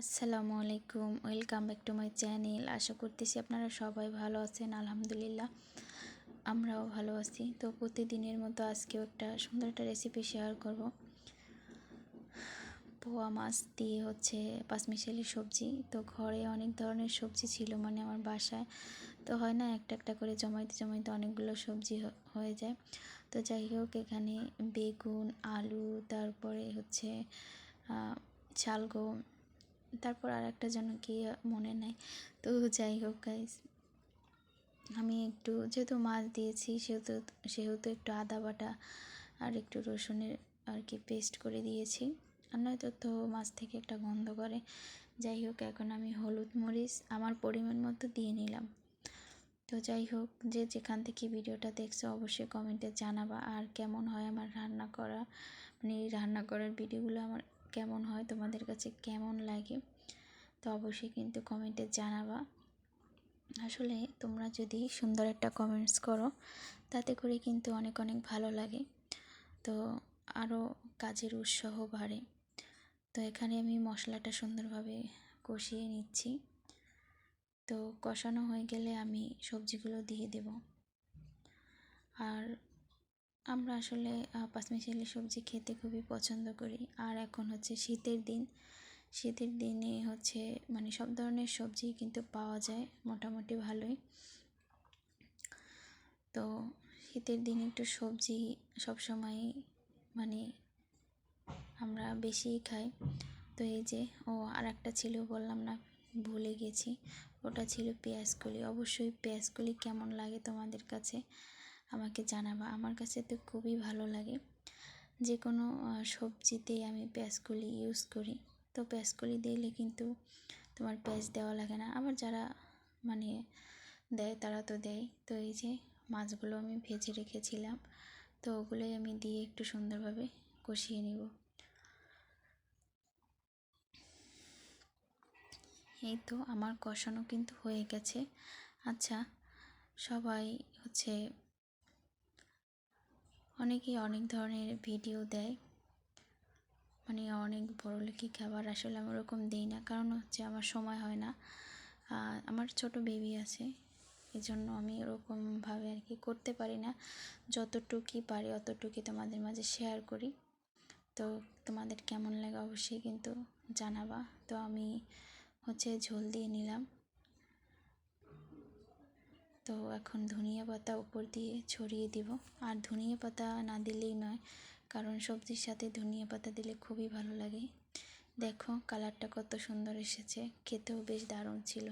আসসালামু আলাইকুম, welcome back to my channel. আশা করতেছি আপনারা সবাই ভালো আছেন, আলহামদুলিল্লাহ। আমরাও ভালো আছি। তো প্রতিদিনের মতো আজকেও একটা সুন্দর একটা রেসিপি শেয়ার করব। পোয়া মাছ দিয়ে হচ্ছে পাঁচমিশালি সবজি। তো ঘরে অনেক ধরনের সবজি ছিল মানে আমার বাসায়। তো হয় না, একটা একটা করে জমাইতে জমাইতে অনেকগুলো সবজি হয়ে যায়। তো যাই হোক, এখানে বেগুন, আলু, তারপরে হচ্ছে শালগম তারপর আর একটা যেন কি মনে নেই তো যাই হোক গাইস আমি একটু যেহেতু মাছ দিয়েছি, সেহেতু সেহেতু একটু আদা বাটা আর একটু রসুনের আর কি পেস্ট করে দিয়েছি। আর নয়তো তো মাছ থেকে একটা গন্ধ করে। যাই হোক, এখন আমি হলুদ মরিচ আমার পরিমাণ মতো দিয়ে নিলাম। তো যাই হোক, যে যেখান থেকে ভিডিওটা দেখছ অবশ্যই কমেন্টে জানাবা আর কেমন হয় আমার রান্না করা মানে রান্না করার ভিডিওগুলো আমার কেমন হয়, তোমাদের কাছে কেমন লাগে, তো অবশ্যই কিন্তু কমেন্টে জানাবা। আসলে তোমরা যদি সুন্দর একটা কমেন্টস করো, তাতে করে কিন্তু অনেক অনেক ভালো লাগে। তো আরও কাজের উৎসাহ বাড়ে। তো এখানে আমি মশলাটা সুন্দরভাবে কষিয়ে নিচ্ছি। তো কষানো হয়ে গেলে আমি সবজিগুলো দিয়ে দেব। আর আমরা আসলে পাঁচমিশালি সবজি খেতে খুবই পছন্দ করি। আর এখন হচ্ছে শীতের দিন। শীতের দিনে হচ্ছে মানে সব ধরনের সবজি কিন্তু পাওয়া যায় মোটামুটি ভালোই। তো শীতের দিনে একটু সবজি সবসময় মানে আমরা বেশিই খাই। তো এই যে, ও আর একটা ছিল বললাম না, ভুলে গেছি। ওটা ছিল পেঁয়াজকলি। অবশ্যই পেঁয়াজকলি কেমন লাগে তোমাদের কাছে? আমাকে জানাবা। আমার কাছে তো খুবই ভালো লাগে। যে কোনো সবজিতেই আমি পেঁয়াজকলি ইউজ করি। তো পেঁয়াজকলি দিলে কিন্তু তোমার পেঁয়াজ দেওয়া লাগে না। আবার যারা মানে দেয় তারা তো দেয়। তো এই যে মাছগুলো আমি ভেজে রেখেছিলাম, তো ওগুলোই আমি দিয়ে একটু সুন্দরভাবে কষিয়ে নিব। এই তো আমার কষানো কিন্তু হয়ে গেছে। আচ্ছা সবাই হচ্ছে অনেকেই অনেক ধরনের ভিডিও দেয়। মানে অনেক বড়লোকি খাবার আসলে আমি ওরকম দিই না। কারণ হচ্ছে আমার সময় হয় না। আমার ছোট বেবি আছে। এই জন্য আমি ওরকমভাবে আর কি করতে পারি না। যতটুকুই পারি অতটুকুই তোমাদের মাঝে শেয়ার করি। তো তোমাদের কেমন লাগে অবশ্যই কিন্তু জানাবা। তো আমি হচ্ছে ঝোল দিয়ে নিলাম। তো এখন ধনিয়া পাতা উপর দিয়ে ছড়িয়ে দিব। আর ধনিয়া পাতা না দিলেই নয়, কারণ সবজির সাথে ধনিয়া পাতা দিলে খুবই ভালো লাগে। দেখো, কালারটা কত সুন্দর এসেছে, খেতেও বেশ দারুণ ছিল।